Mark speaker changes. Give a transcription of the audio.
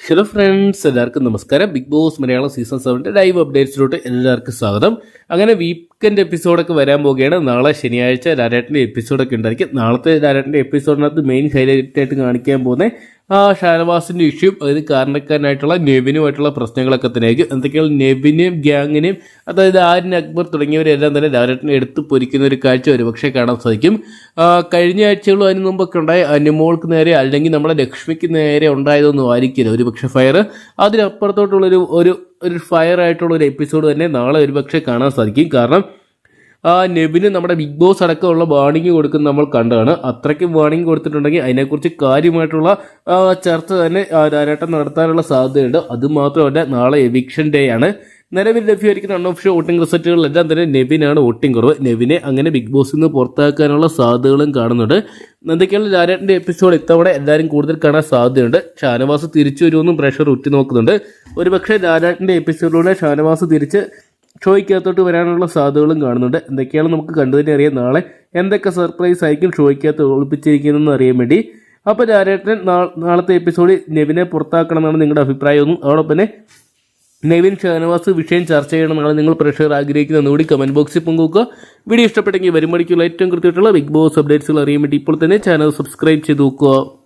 Speaker 1: Hello friends എല്ലാവർക്കും നമസ്കാരം. Bigg Boss Malayalam season സെവന്റെ ലൈവ് അപ്ഡേറ്റ്സിലോട്ട് എല്ലാവർക്കും സ്വാഗതം. അങ്ങനെ വീക്കെൻഡ് എപ്പിസോഡൊക്കെ വരാൻ പോവുകയാണ്. നാളെ ശനിയാഴ്ച ലാലേട്ടന്റെ എപ്പിസോഡൊക്കെ ഉണ്ടായിരിക്കും. നാളത്തെ ലാലേട്ടന്റെ എപ്പിസോഡിനകത്ത് മെയിൻ ഹൈലൈറ്റ് ആയിട്ട് കാണിക്കാൻ പോകുന്നത് ഷാനവാസിന്റെ ഇഷ്യൂ അതായത് കാരണക്കാരനായിട്ടുള്ള നെവിനുമായിട്ടുള്ള പ്രശ്നങ്ങളൊക്കെ തന്നെയായിരിക്കും. എന്തൊക്കെയാണ് നെവിനെയും ഗ്യാങ്ങിനെയും അതായത് ആര്യൻ അക്ബർ തുടങ്ങിയവരെല്ലാം തന്നെ ലാലേട്ടനെ എടുത്ത് പൊരിക്കുന്ന ഒരു കാഴ്ച ഒരുപക്ഷെ കാണാൻ സാധിക്കും. ആ, കഴിഞ്ഞ ആഴ്ചകളും അതിന് മുമ്പൊക്കെ ഉണ്ടായ അനുമോൾക്ക് നേരെ അല്ലെങ്കിൽ നമ്മുടെ ലക്ഷ്മിക്ക് നേരെ ഉണ്ടായതൊന്നും ആയിരിക്കില്ല. ഒരുപക്ഷെ ഫയർ അതിനപ്പുറത്തോട്ടുള്ളൊരു ഒരു ഒരു ഫയർ ആയിട്ടുള്ള ഒരു എപ്പിസോഡ് തന്നെ നാളെ ഒരുപക്ഷെ കാണാൻ സാധിക്കും. കാരണം ആ നെബിന് നമ്മുടെ ബിഗ് ബോസ് അടക്കമുള്ള വാണിംഗ് കൊടുക്കുന്ന നമ്മൾ കണ്ടതാണ്. അത്രയ്ക്കും വാണിംഗ് കൊടുത്തിട്ടുണ്ടെങ്കിൽ അതിനെക്കുറിച്ച് കാര്യമായിട്ടുള്ള ചർച്ച തന്നെ ആരാട്ടം നടത്താനുള്ള സാധ്യതയുണ്ട്. അതുമാത്രമല്ല നാളെ എവിക്ഷൻ ഡേ ആണ്. നിലവിൽ ലഭ്യമായിരിക്കുന്ന അൺഒഫീഷ്യൽ വോട്ടിംഗ് റിസൾട്ടുകളിലെല്ലാം തന്നെ നെബിനാണ് വോട്ടിംഗ് കുറവ്. നെബിനെ അങ്ങനെ ബിഗ് ബോസിൽ നിന്ന് പുറത്താക്കാനുള്ള സാധ്യതകളും കാണുന്നുണ്ട്. എന്തൊക്കെയാണ് ലാലേട്ടന്റെ എപ്പിസോഡ് ഇത്തവണ എല്ലാവരും കൂടുതൽ കാണാൻ സാധ്യതയുണ്ട്. ഷാനവാസ് തിരിച്ചു വരുമെന്നും പ്രഷർ ഉറ്റി നോക്കുന്നുണ്ട് ഒരുപക്ഷെ ലാലേട്ടന്റെ എപ്പിസോഡിലൂടെ ഷാനവാസ് തിരിച്ച് ഷോയ്ക്കകത്തോട്ട് വരാനുള്ള സാധ്യതകളും കാണുന്നുണ്ട്. എന്തൊക്കെയാണ് നമുക്ക് കണ്ടു തന്നെ അറിയാം. നാളെ എന്തൊക്കെ സർപ്രൈസ് ആയിരിക്കും ഷോയ്ക്കകത്ത് ഒളിപ്പിച്ചിരിക്കുന്നതെന്ന് അറിയാൻ വേണ്ടി. അപ്പോൾ രാരേട്ടൻ നാളത്തെ എപ്പിസോഡിൽ നെവിനെ പുറത്താക്കണം എന്നാണ് നിങ്ങളുടെ അഭിപ്രായമൊന്നും അതോടൊപ്പം തന്നെ നെവിൻ ഷാനവാസ് വിഷയം ചർച്ച ചെയ്യണമെന്നാണ് നിങ്ങൾ പ്രഷർ ആഗ്രഹിക്കുന്നത്. കൂടി കമന്റ് ബോക്സിൽ പങ്കുവെക്കുക. വീഡിയോ ഇഷ്ടപ്പെട്ടെങ്കിൽ വരുമ്പോഴേക്കുള്ള ഏറ്റവും കൃത്യമായിട്ടുള്ള ബിഗ് ബോസ് അപ്ഡേറ്റ്സുകൾ അറിയാൻ വേണ്ടി ഇപ്പോൾ തന്നെ ചാനൽ സബ്സ്ക്രൈബ് ചെയ്ത് നോക്കുക.